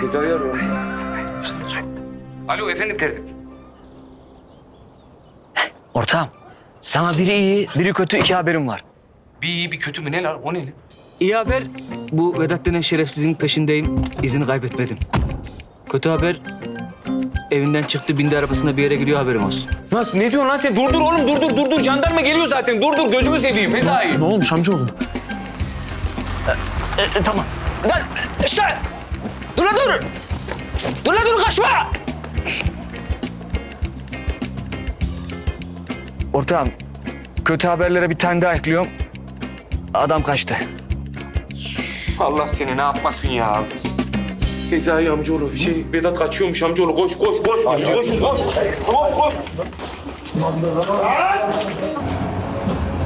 Feza'yı arıyorum. Alo efendim tertip. Ortağım, sana biri iyi, biri kötü iki haberim var. Bir iyi bir kötü mü ne lan o ne lan? İyi haber, bu Vedat denen şerefsizin peşindeyim, izini kaybetmedim. Kötü haber, evinden çıktı, bindi arabasında bir yere gidiyor haberim olsun. Nasıl ne diyorsun lan sen? Dur dur oğlum dur dur dur dur. Jandarma geliyor zaten. Dur dur gözümü seveyim Feza'yı. Ne olmuş amcaoğlu? E, tamam. Lan, işte! Dur dur! Dur dur, kaçma! Ortağım, kötü haberlere bir tane daha ekliyorum. Adam kaçtı. Allah seni ne yapmasın ya. Feza'yı amcaoğlu şey Vedat kaçıyormuş amcaoğlu. Koş koş koş. Koş koş koş. Koş koş.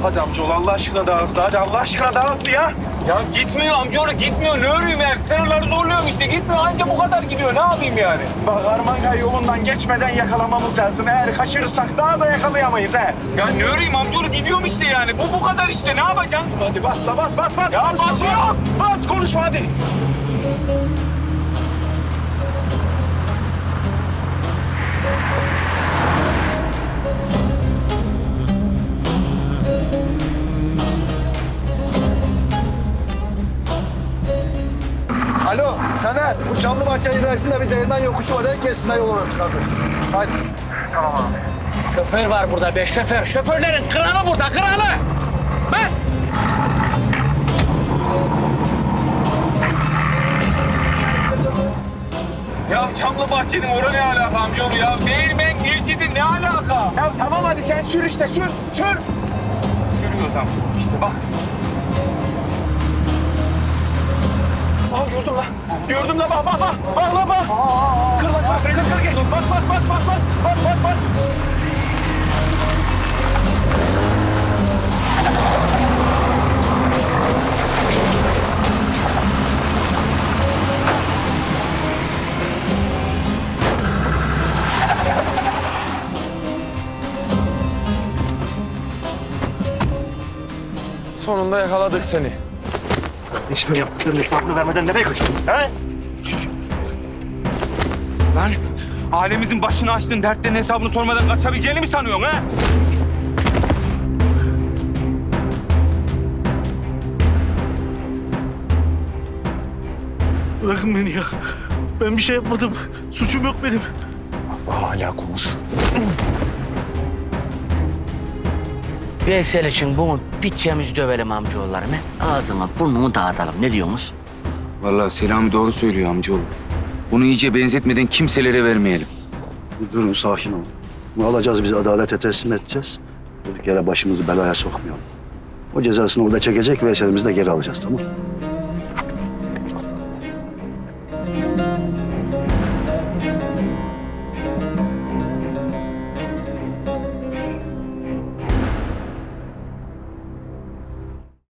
Hadi amcaoğlu Allah aşkına daha hızlı. Hadi Allah aşkına daha hızlı ya. Ya gitmiyor amcaoğlu gitmiyor. Ne öreyim yani? Sınırları zorluyorum işte. Gitmiyor anca bu kadar gidiyor. Ne yapayım yani? Bak Armanga yolundan geçmeden yakalamamız lazım. Eğer kaçırırsak daha da yakalayamayız he. Ya ne öreyim amcaoğlu gidiyorum işte yani. Bu bu kadar işte. Ne yapacaksın? Hadi bas da bas bas bas. Ya Konuşma. basıyorum. Bas konuşma hadi. Alo Taner, bu Çamlı Bahçe ilerisinde bir değirmen yokuşu var. En kesime yol orası kardeş. Hadi. Şoför var burada be şoför. Şoförlerin kralı burada kralı. Bas. Ya Çamlı Bahçe'nin oraya ne alaka amcaoğlu ya? Değirmen geçidi ne alaka? Ya tamam hadi sen sür işte sür sür. Sürüyor tam. İşte bak. Aa gördüm lan. Gördüm lan bak bak bak. Bak lan bak. Kır lan kır kır kır geç. Bas bas bas bas bas. Bas bas bas. Sonunda yakaladık seni. İşimi yaptıklarının hesabını vermeden nereye kaçıyorsun? He? Lan ailemizin başını açtın dertlerin hesabını sormadan kaçabileceğini mi sanıyorsun ha? Bırakın beni ya. Ben bir şey yapmadım. Suçum yok benim. Hala konuş. Veysel için bunu bir temiz dövelim amcaoğullarım. he? Ağzını burnunu dağıtalım. Ne diyorsunuz? Vallahi Selami doğru söylüyor amcaoğlu. Bunu iyice benzetmeden kimselere vermeyelim. Durun sakin olun. Bunu alacağız biz adalete teslim edeceğiz. Durduk yere başımızı belaya sokmayalım. O cezasını orada çekecek ve eserimizi de geri alacağız tamam mı?